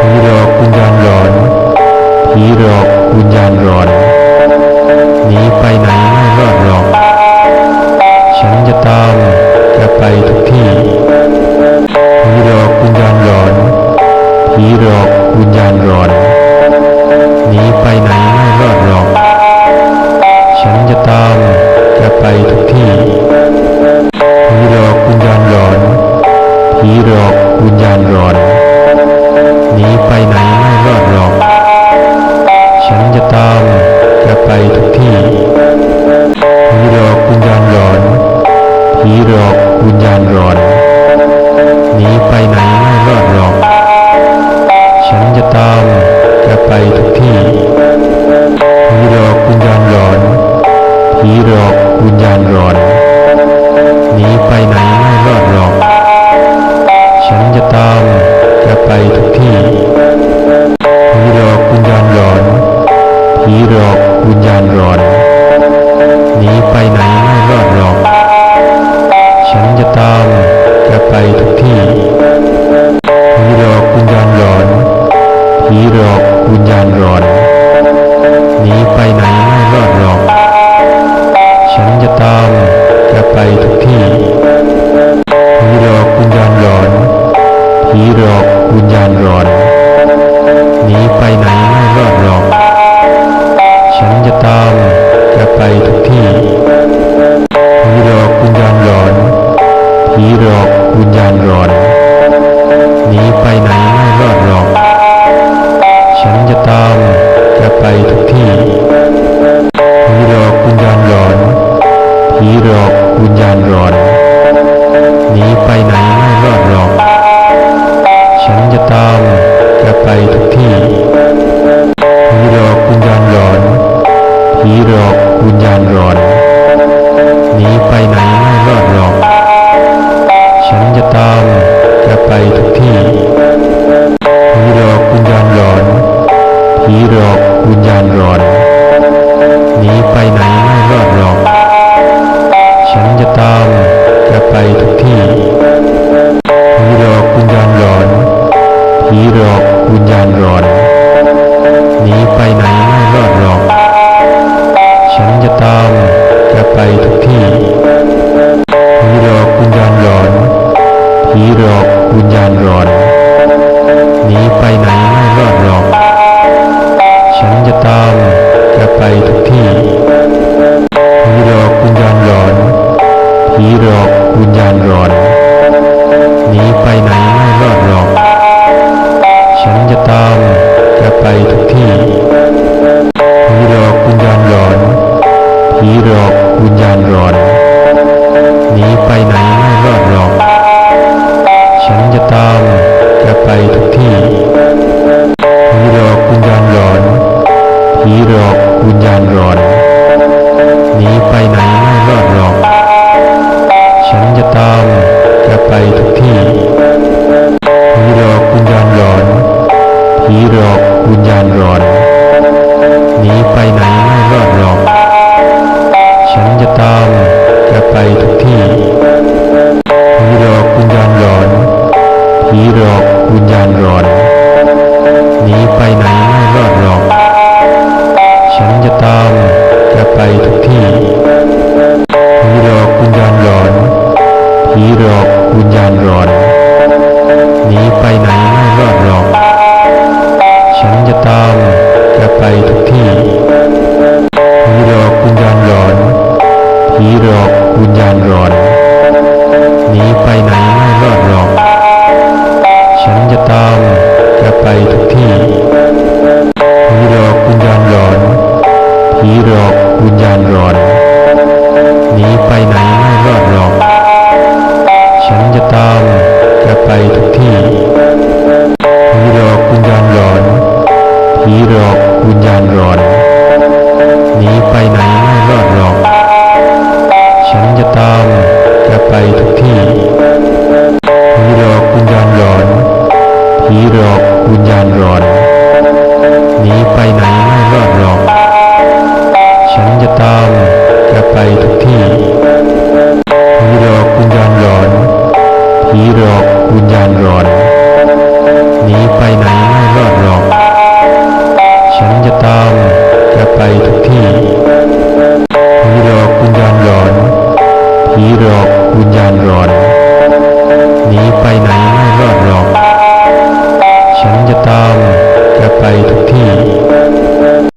ผีหลอกวิญญาณหลอนผีหลอกวิญญาณหลอน หลอกวิญญาณร้อนหนีไปไหนไม่รอดหรอก ฉันจะตามจะไปทุกที่ แหลอกวิญญาณร้อนหนีไปไหนไม่รอดหรอก ฉันจะตามจะไปทุกที่ผีหลอกวิญญาณร้อนผีหลอกวิญญาณร้อนหนีไปไหนไม่รอดหรอก ฉันจะตาม วิญญาณร้อนหนีไปไหนไม่รอดหรอก ฉันจะตามแกไปทุกที่ผีหลอกวิญญาณร้อนผีหลอกวิญญาณร้อนหนีไปไหนไม่รอดหรอก ฉันจะตามแกไปทุก ไปไหนไม่รอดหรอก ฉันจะตามแกไปทุกที่ ผีหลอกวิญญาณหลอน ผีหลอกวิญญาณหลอนหนีไปไหนไม่รอดหรอก ฉันจะตามแกไปทุกที่ ผีหลอกวิญญาณหลอน ผีหลอกวิญญาณหลอนหนีไปไหน วิญญาณหลอนหนีไปไหนไม่รอดหรอก ฉันจะตามแกไปทุกที่ผีหลอกวิญญาณหลอนผีหลอกวิญญาณหลอนหนีไปไหนไม่รอดหรอก ฉันจะตามแกไปทุกที่ผีหลอกวิญญาณหลอนผีหลอกวิญญาณหลอนหนีไปไหน หลอกวิญญาณหลอนหนีไปไหนไม่รอดหรอก ฉันจะตามแกไปทุกที่ผีหลอกวิญญาณหลอนผีหลอกวิญญาณหลอนหนีไปไหนไม่รอดหรอก ฉันจะตามแกไปทุกที่ผีหลอกวิญญาณหลอนผีหลอกวิญญาณหลอนหนีไปไหนไม่รอดหรอก วิญญาณร้อนหนีไปไหนไม่รอดหรอก ฉันจะตามจะไปทุกที่ผีหลอกวิญญาณร้อนผีหลอกวิญญาณร้อนหนีไปไหนไม่รอดหรอก ฉันจะตามจะไปทุกที่